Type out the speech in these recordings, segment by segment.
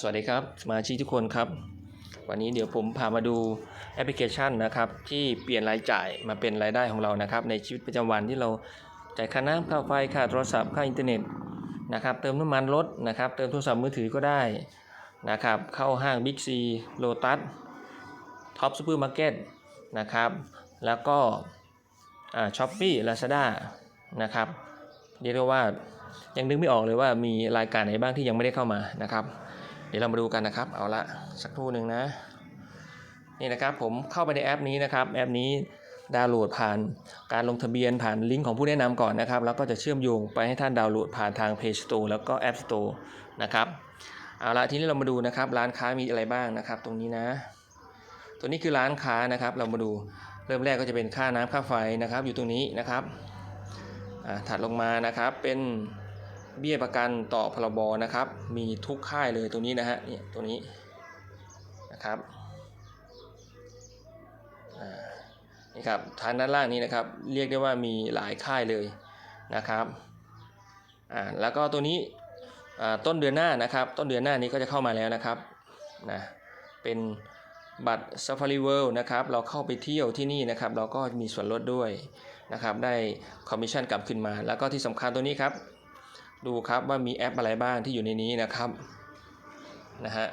สวัสดีครับสมาชิกทุกคนครับ วันนี้เดี๋ยวผมพามาดูแอปพลิเคชันนะครับที่เปลี่ยนรายจ่ายมาเป็นรายได้ของเรานะครับ ในชีวิตประจำวันที่เราจ่ายค่าน้ำค่าไฟค่าโทรศัพท์ค่าอินเทอร์เน็ตนะครับเติมน้ำมันรถนะครับ เติมโทรศัพท์มือถือก็ได้นะครับเข้าห้างบิ๊กซีโลตัสท็อปซูเปอร์มาร์เก็ตนะครับแล้วก็ช้อปปี้ลาซาด้านะครับเรียกได้ว่ายังนึกไม่ออกเลยว่ามีรายการไหนบ้างที่ยังไม่ได้เข้ามานะครับ เดี๋ยวเรามาดูกันนะครับ เอาละสักครู่หนึ่งนะ นี่นะครับผมเข้าไปในแอปนี้นะครับแอปนี้ดาวน์โหลดผ่านการลงทะเบียนผ่านลิงก์ของผู้แนะนำก่อนนะครับ แล้วก็จะเชื่อมโยงไปให้ท่านดาวน์โหลดผ่านทาง Play Store แล้วก็ App Store นะครับเอาละทีนี้เรามาดูนะครับร้านค้ามีอะไรบ้างนะครับ ตรงนี้นะ ตัวนี้คือร้านค้านะครับ เรามาดูเริ่มแรกก็จะเป็นค่าน้ำค่าไฟนะครับ อยู่ตรงนี้นะครับถัดลงมานะครับเป็น เบี้ยประกันต่อพรบนะครับ มีทุกค่ายเลยตรงนี้นะฮะเนี่ยตัวนี้นะครับอ่านี่ครับทางด้านล่างนี้นะครับ เรียกได้ว่ามีหลายค่ายเลยนะครับอ่าแล้วก็ตัวนี้อ่าต้นเดือนหน้านะครับ ต้นเดือนหน้านี้ก็จะเข้ามาแล้วนะครับนะเป็นบัตร Safari World นะครับ เราเข้าไปเที่ยวที่นี่นะครับ เราก็มีส่วนลดด้วยนะครับ ได้คอมมิชชั่นกลับขึ้นมา แล้วก็ที่สำคัญตัวนี้ครับ ดูครับว่ามีแอปอะไรบ้างที่อยู่ในนี้นะครับนะฮะ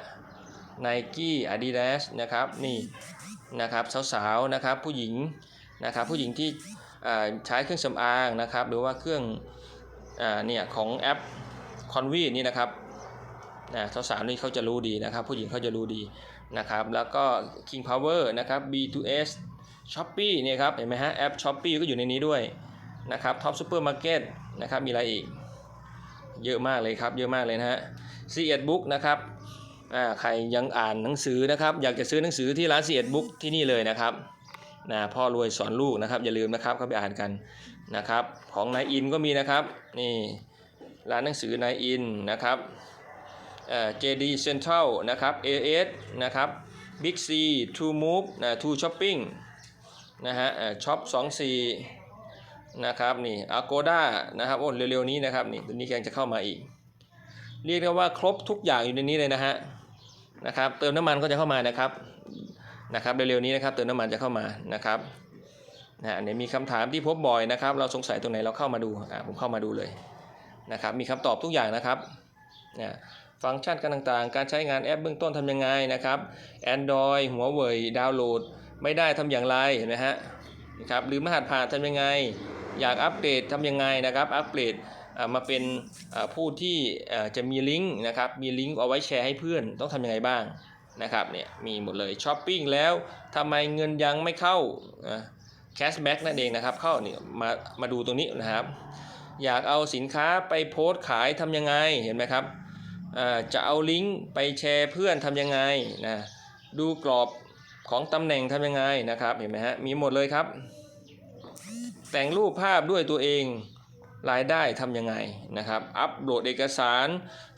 Nike Adidas นะครับนี่นะครับสาวๆนะครับผู้หญิงนะครับผู้หญิงที่ใช้เครื่องสำอางนะครับหรือว่าเครื่องเนี่ยของแอป Convi นี่นะครับนะสาวๆนี่เขาจะรู้ดีนะครับ ผู้หญิงเขาจะรู้ดีนะครับแล้วก็ King Power นะครับ B2S Shopee เนี่ยครับเห็นไหมฮะแอป Shopee ก็อยู่ในนี้ด้วยนะครับ Top Supermarket นะครับมีอะไรอีก เยอะมากเลยครับ เยอะมากเลยนะฮะ c ีเอ็ดบุ๊กนะครับอ่าใครยังอ่านหนังสือนะครับ อยากจะซื้อหนังสือที่ร้าน c ีเอ็ดบุ๊กที่นี่เลยนะครับนะพ่อรวยสอนลูกนะครับ อย่าลืมนะครับเข้าไปอ่านกันนะครับ ของนายอินก็มีนะครับนี่ร้านหนังสือนายอินนะครับเอ่อ JD Central นะครับ AS นะครับ Big C True Move นะ True Shopping นะฮะช็อป24 นะครับนี่ Agoda นะครับโอ้เร็วๆนี้นะครับนี่ตัวนี้กำลังจะเข้ามาอีก เรียกได้ว่าครบทุกอย่างอยู่ในนี้เลยนะฮะนะครับเติมน้ำมันก็จะเข้ามานะครับนะครับเร็วๆนี้นะครับเติมน้ำมันจะเข้ามานะครับนะอันนี้มีคำถามที่พบบ่อยนะครับ เราสงสัยตรงไหนเราเข้ามาดูอ่าผมเข้ามาดูเลยนะครับมีคำตอบทุกอย่างนะครับเนี่ยฟังก์ชันการต่างๆ การใช้งานแอปเบื้องต้นทำยังไงนะครับ Android หัวเว่ยดาวน์โหลด ไม่ได้ทำอย่างไรเห็นไหมฮะนะครับหรือมหัดผ่านทำยังไง อยากอัปเดตทำยังไงนะครับ อัปเดตมาเป็นผู้ที่จะมีลิงก์นะครับ มีลิงก์เอาไว้แชร์ให้เพื่อนต้องทำยังไงบ้างนะครับเนี่ยมีหมดเลยช้อปปิ้งแล้วทำไมเงินยังไม่เข้าแคชแบ็กนั่นเองนะครับ เข้าเนี่ยมามาดูตรงนี้นะครับ อยากเอาสินค้าไปโพสต์ขายทำยังไงเห็นไหมครับจะเอาลิงก์ไปแชร์เพื่อนทำยังไงนะดูกรอบของตำแหน่งทำยังไงนะครับเห็นไหมฮะมีหมดเลยครับ แต่งรูปภาพด้วยตัวเองรายได้ทำยังไงนะครับ อัปโหลดเอกสาร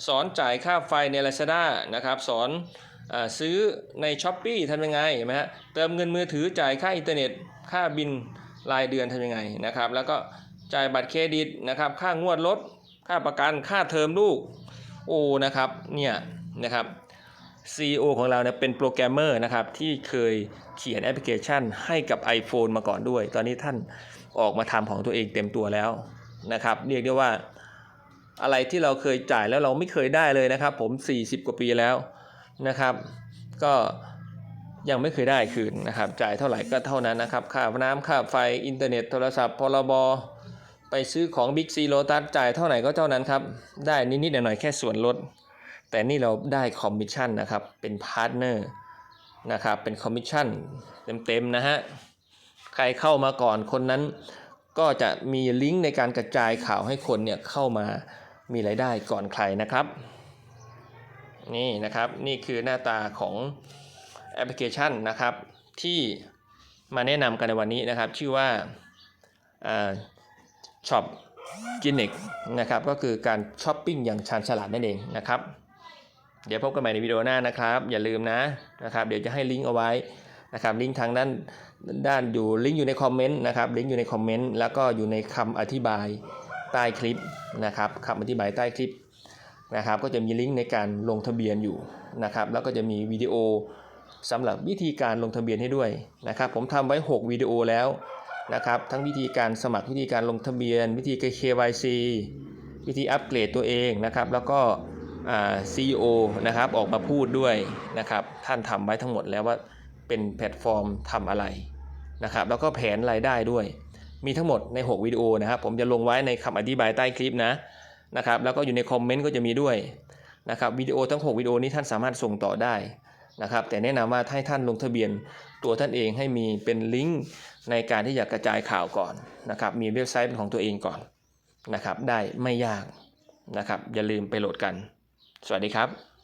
สอนจ่ายค่าไฟใน Lazada นะครับ สอนอซื้อใน s h อ p e e ทำยังไงเห็นไหมฮะ เติมเงินมือถือจ่ายค่าอินเทอร์เน็ต ค่าบินรายเดือนทำยังไงนะครับ แล้วก็จ่ายบัตรเครดิตนะครับ ค่างวดรถ ค่าประกัน ค่าเทอมลูก โอ้ นะครับ เนี่ย นะครับ CEO ของเราเนี่ยเป็นโปรแกรมเมอร์นะครับที่เคยเขียนแอปพลิเคชันให้กับ iPhone มาก่อนด้วย ตอนนี้ท่านออกมาทำของตัวเองเต็มตัวแล้วนะครับเรียกได้ว่าอะไรที่เราเคยจ่ายแล้วเราไม่เคยได้เลยนะครับ ผม 40 กว่าปีแล้วนะครับ ก็ยังไม่เคยได้คืนนะครับ จ่ายเท่าไหร่ก็เท่านั้นนะครับ ค่าน้ำค่าไฟอินเทอร์เน็ตโทรศัพท์พรบไปซื้อของ Big C Lotus จ่ายเท่าไหร่ก็เท่านั้นครับ ได้นิดๆหน่อยๆแค่ส่วนลด แต่นี่เราได้คอมมิชชั่นนะครับ เป็นพาร์ทเนอร์นะครับ เป็นคอมมิชชั่นเต็มๆนะฮะ ใครเข้ามาก่อนคนนั้น ก็จะมีลิงก์ในการกระจายข่าวให้คนเนี่ยเข้ามามีรายได้ก่อนใครนะครับ นี่นะครับนี่คือหน้าตาของแอปพลิเคชันนะครับ ที่มาแนะนำกันในวันนี้นะครับ ชื่อว่าช็อปกินเน็กนะครับ ก็คือการช้อปปิ้งอย่างชาญฉลาดนั่นเองนะครับ เดี๋ยวพบกันใหม่ในวิดีโอหน้านะครับ อย่าลืมนะนะครับ เดี๋ยวจะให้ลิงก์เอาไว้นะครับ ลิงก์ทางด้านด้านอยู่ลิงก์อยู่ในคอมเมนต์นะครับ ลิงก์อยู่ในคอมเมนต์แล้วก็อยู่ในคำอธิบายใต้คลิปนะครับคำอธิบายใต้คลิปนะครับ ก็จะมีลิงก์ในการลงทะเบียนอยู่นะครับ แล้วก็จะมีวิดีโอสำหรับวิธีการลงทะเบียนให้ด้วยนะครับ ผมทำไว้ 6 วิดีโอแล้วนะครับ ทั้งวิธีการสมัครวิธีการลงทะเบียน วิธีการ KYC วิธีอัปเกรดตัวเองนะครับ แล้วก็ อ่า CEO นะครับออกมาพูดด้วยนะครับท่านทำไว้ทั้งหมดแล้วว่าเป็นแพลตฟอร์มทำอะไรนะครับแล้วก็แผนรายได้ด้วย มีทั้งหมดใน 6 วิดีโอนะครับ ผมจะลงไว้ในคำอธิบายใต้คลิปนะนะครับแล้วก็อยู่ในคอมเมนต์ก็จะมีด้วยนะครับวิดีโอทั้ง 6 วิดีโอนี้ท่านสามารถส่งต่อได้นะครับแต่แนะนำว่าให้ท่านลงทะเบียนตัวท่านเองให้มีเป็นลิงก์ในการที่จะกระจายข่าวก่อนนะครับมีเว็บไซต์เป็นของตัวเองก่อนนะครับได้ไม่ยากนะครับอย่าลืมไปโหลดกัน สวัสดีครับ